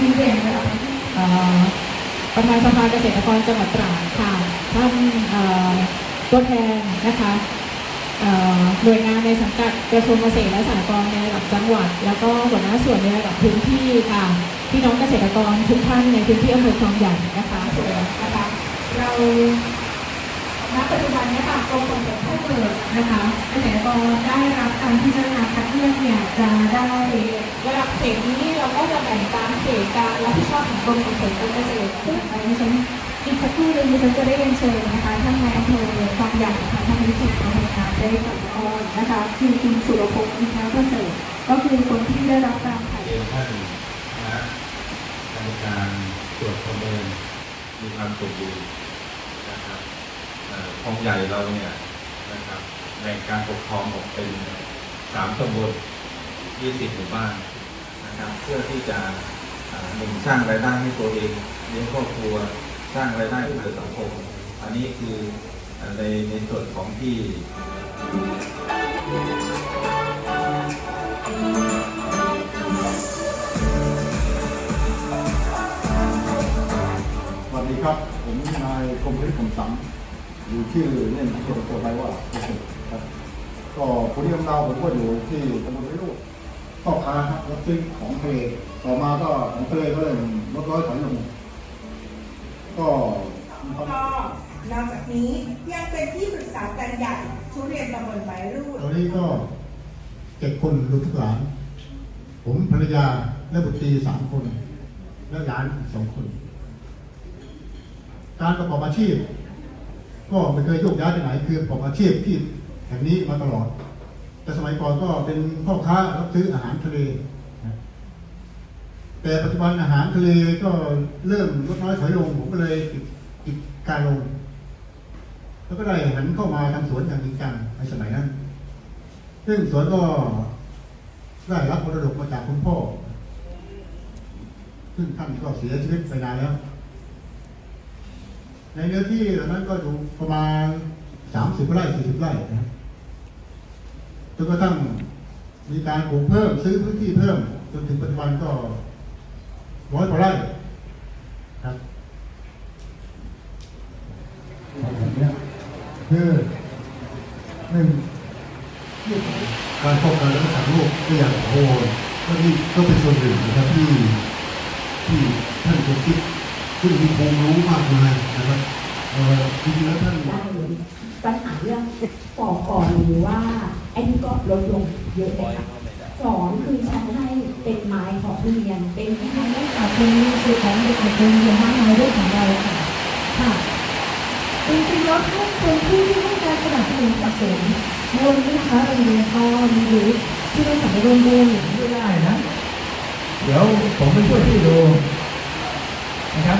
ดีเด่นระดับประเทศเอ่อประธานสภาเกษตรกรจังหวัดตราดค่ะท่านตัวแทนนะคะหน่วยงานในสังกัดกระทรวงเกษตรและสหกรณ์ในระดับจังหวัด แล้วก็หัวหน้าส่วนในระดับพื้นที่ค่ะพี่น้องเกษตรกรทุกท่านในพื้นที่อำเภอคลองใหญ่นะคะส่วนนะคะเราณปัจจุบันนี้ค่ะกรมส่งเสริมข้เปลือกนะคะเกษตรกรได้รับการพิจารณาคัดเลือกเนี่ยจะได้ระดับเขตนี้ งตามเขตการรับผิดชอบของกรมส่งเสริมการเกษตรซึ่งอันฉันอีกสักครู่หนึงดิฉันจะได้เรียนเชิญนะคะท่านนายอำเภอคลองใหญ่ค่ะท่านวิจิตรอำเภอการได้กับออนนะคะคือคุณสุรพงศ์อินทรประเสริฐก็คือคนที่ได้รับการถ่ายเรียนท่านคณะกรรมการตรวจประเมินมีความสมบูรณ์นะครับเอ่อคลองใหญ่เราเนี่ยนะครับแบ่งการปกครองออกเป็นสามตำบลยี่สิบหมู่บ้านนะครับเพื่อที่จะ หนึ่งสร้างรายได้ให้ตัวเองเลี้ยงครอบครัวสร้างรายได้เพื่อสังคม อันนี้คือในในส่วนของที่สวัสดีครับ ผมนายคมฤทธิ์คมสังหรือชื่อเล่นที่ตัวตัวไปว่าครับก็ผู้ที่กำเราผมก็อยู่ที่ตำบลพิรุ พ่อค้าครับรับซื้อของทะเลต่อมาก็ของทะเลก็เริ่มลดน้อยถอยลงก็ก็นอกจากนี้ยังเป็นที่ปรึกษาการใหญ่ทุเรียนตำบลไม้รูดตอนนี้ก็เจ็ดคนลูกทุกหลาน ผมภรรยาและบุตรีสามคน และหลานสองคน การประกอบอาชีพ ก็ไม่เคยโยกย้ายไปไหนคือประกอบอาชีพที่แห่งนี้มาตลอด แต่สมัยก่อนก็เป็นพ่อค้ารับซื้ออาหารทะเลแต่ปัจจุบันอาหารทะเลก็เริ่มลดน้อยถอยลงผมก็เลยปิดกิจการลง แล้วก็ได้หันเข้ามาทำสวนอย่างจริงจังในสมัยนั้น ซึ่งสวนก็ได้รับมรดกมาจากคุณพ่อ ซึ่งท่านก็เสียชีวิตไปนานแล้ว ในเนื้อที่เหล่านั้นก็อยู่ประมาณสามสิบไร่สี่สิบไร่นะครับ จนกระทั่งมีการปลูกเพิ่มซื้อพื้นที่เพิ่ม จนถึงปัจจุบันก็ร้อยกว่าไร่ครับแบบเนี้ยคือหนึ่งการป้องกันและรักษาโรคก็อย่างโหดก็นี่ก็เป็นส่วนหนึ่งนะครับที่ที่ท่านคงคิดซึ่งมีความรู้มากมายนะครับเอ่อจริงๆแล้วท่านได้เลยปัญหาเรื่องปอกก่อนหรือว่าไอ้นี่ก็ลดลงเยอะเลยค่ะสองคือฉันให้เป็นไม้ของทุเรียน เป็นที่ให้ได้ค่ะเป็นสูตรของเด็กๆโรงเรียนบ้านไม้ด้วยของเราค่ะค่ะจริงๆแล้วท่านเป็นผู้ที่ให้การสนับสนุนสนับสนุนในวันนี้นะคะโรงเรียนก็มีรูทที่ได้สั่งโรงเรียนหรือไม่ได้นะ เดี๋ยวผมไปช่วยพี่ดูนะครับ